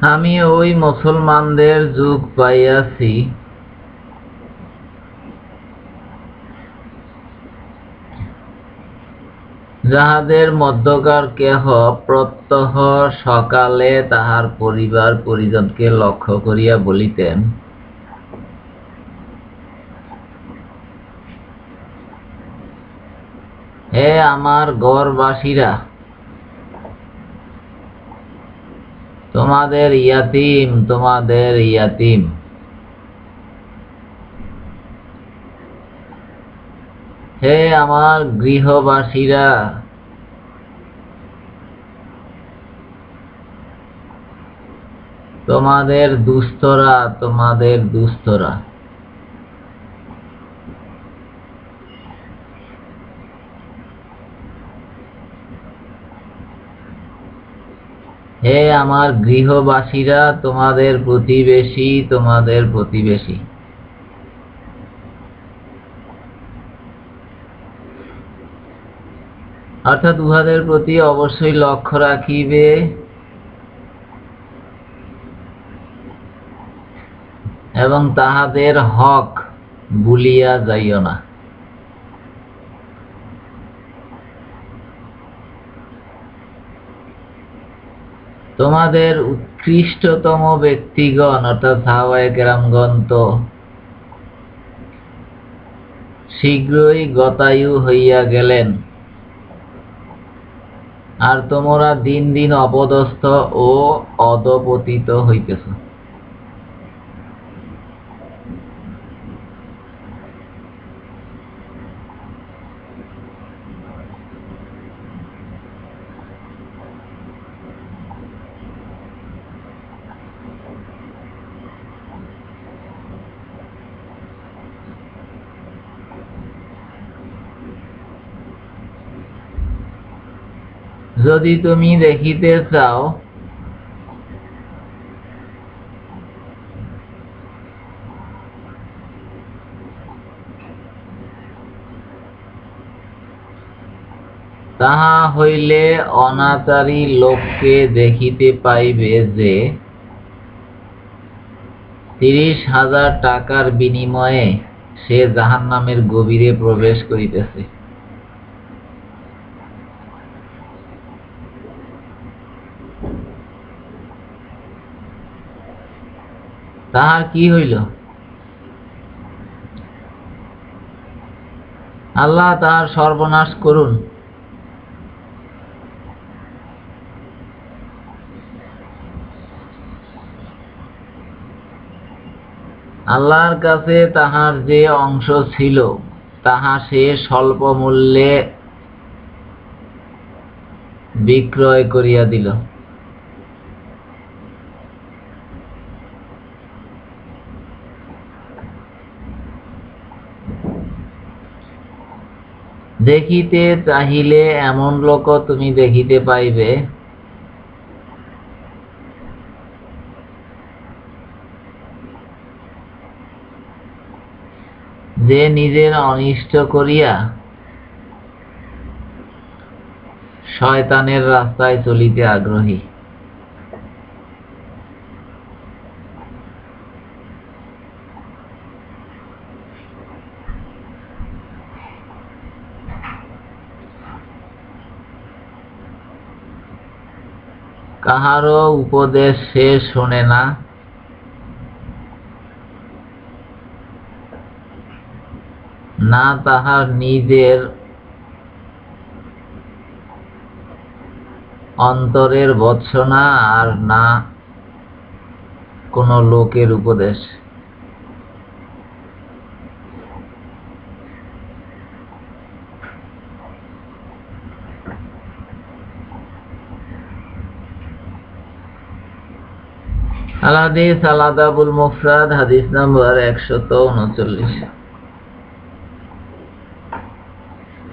আমি ওই মুসলমানদের যুগ পাইয়াছি। যাহাদের মধ্যকার কেহ প্রত্যহ সকালে তাহার পরিবার পরিজনকে লক্ষ্য করিয়া বলিতেন, হে আমার গড়বাসীরা তোমাদের ইয়াতিম তোমাদের ইয়াতিম। হে আমার গৃহবাসীরা তোমাদের দুস্থরা তোমাদের দুস্থরা হে আমার গৃহবাসীরা, তোমাদের প্রতিবেশী তোমাদের প্রতিবেশী। অর্থাৎ উহাদের প্রতি অবশ্যই লক্ষ্য রাখিবে। এবং তাহাদের হক ভুলিয়া যাইও না। তোমাদের উৎকৃষ্টতম ব্যক্তিগণ, অর্থাৎ সাহাবায়ে কেরামগণ শীঘ্রই গতায়ু হইয়া গেলেন। আর তোমরা দিন দিন অপদস্থ ও অদপতিত হইতেছ। যদি তুমি দেখিতে চাও। তাহা হইলে অনাচারী লোককে দেখিতে পাইবে যে, তিরিশ হাজার টাকার বিনিময়ে সে জাহান্নামের গভীরে প্রবেশ করিতেছে। তাহার কি হইল? আল্লাহ তাহার সর্বনাশ করুন। আল্লাহর কাছে তাহার যে অংশ ছিল, তাহা সে স্বল্প মূল্যে বিক্রয় করিয়া দিল। দেখিতে চাহিলে এমন লোক তুমি দেখিতে পাইবে। যে নিজের অনিষ্ট করিয়া শয়তানের রাস্তায় চলিতে আগ্রহী। কাহারও উপদেশ সে শোনে না। না তাহার নিজের অন্তরের বৎসনা আর না কোনো লোকের উপদেশ। আল হাদিস আল আদাবুল মুফরাদ হাদিস নাম্বার একশত উনচল্লিশ।